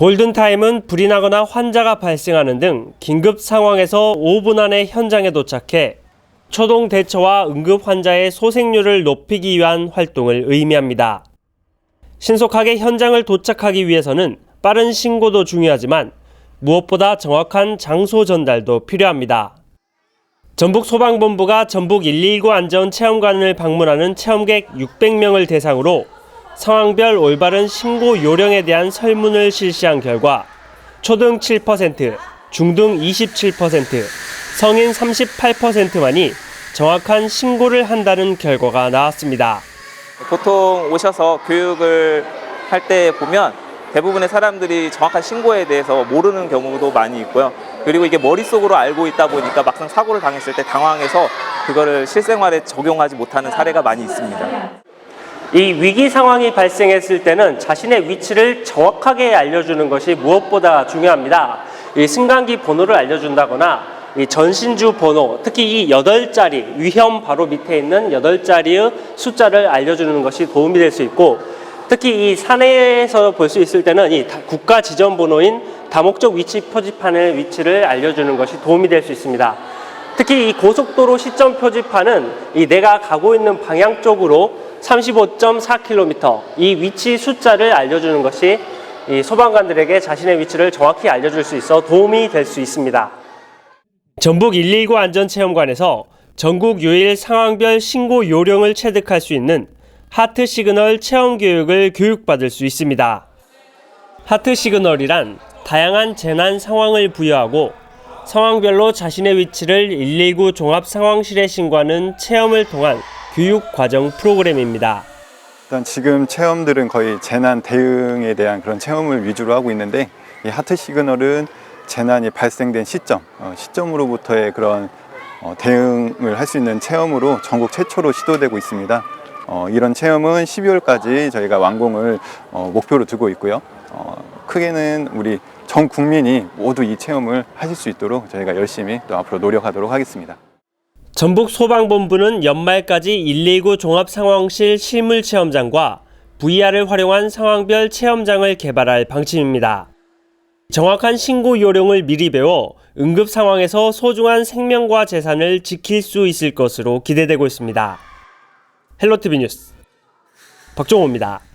골든타임은 불이 나거나 환자가 발생하는 등 긴급 상황에서 5분 안에 현장에 도착해 초동 대처와 응급 환자의 소생률을 높이기 위한 활동을 의미합니다. 신속하게 현장을 도착하기 위해서는 빠른 신고도 중요하지만 무엇보다 정확한 장소 전달도 필요합니다. 전북 소방본부가 전북 119 안전 체험관을 방문하는 체험객 600명을 대상으로 상황별 올바른 신고 요령에 대한 설문을 실시한 결과 초등 7%, 중등 27%, 성인 38%만이 정확한 신고를 한다는 결과가 나왔습니다. 보통 오셔서 교육을 할 때 보면 대부분의 사람들이 정확한 신고에 대해서 모르는 경우도 많이 있고요. 그리고 이게 머릿속으로 알고 있다 보니까 막상 사고를 당했을 때 당황해서 그거를 실생활에 적용하지 못하는 사례가 많이 있습니다. 이 위기 상황이 발생했을 때는 자신의 위치를 정확하게 알려주는 것이 무엇보다 중요합니다. 이 승강기 번호를 알려준다거나 이 전신주 번호, 특히 이 여덟 자리 위험 바로 밑에 있는 여덟 자리의 숫자를 알려주는 것이 도움이 될 수 있고 특히 이 산에서 볼 수 있을 때는 이 다- 국가 지정 번호인 다목적 위치 표지판의 위치를 알려주는 것이 도움이 될 수 있습니다. 특히 이 고속도로 시점 표지판은 이 내가 가고 있는 방향 쪽으로 35.4km 이 위치 숫자를 알려주는 것이 이 소방관들에게 자신의 위치를 정확히 알려줄 수 있어 도움이 될 수 있습니다. 전북 119 안전체험관에서 전국 유일 상황별 신고 요령을 체득할 수 있는 하트 시그널 체험 교육을 교육받을 수 있습니다. 하트 시그널이란 다양한 재난 상황을 부여하고 상황별로 자신의 위치를 119 종합 상황실에 신고하는 체험을 통한 교육 과정 프로그램입니다. 일단 지금 체험들은 거의 재난 대응에 대한 그런 체험을 위주로 하고 있는데 이 하트 시그널은 재난이 발생된 시점, 어, 시점으로부터의 그런 어, 대응을 할 수 있는 체험으로 전국 최초로 시도되고 있습니다. 어, 이런 체험은 12월까지 저희가 완공을 어, 목표로 두고 있고요. 어, 크게는 우리 전 국민이 모두 이 체험을 하실 수 있도록 저희가 열심히 또 앞으로 노력하도록 하겠습니다. 전북 소방본부는 연말까지 119 종합상황실 실물 체험장과 VR을 활용한 상황별 체험장을 개발할 방침입니다. 정확한 신고 요령을 미리 배워 응급 상황에서 소중한 생명과 재산을 지킬 수 있을 것으로 기대되고 있습니다. 헬로티비 뉴스 박종호입니다.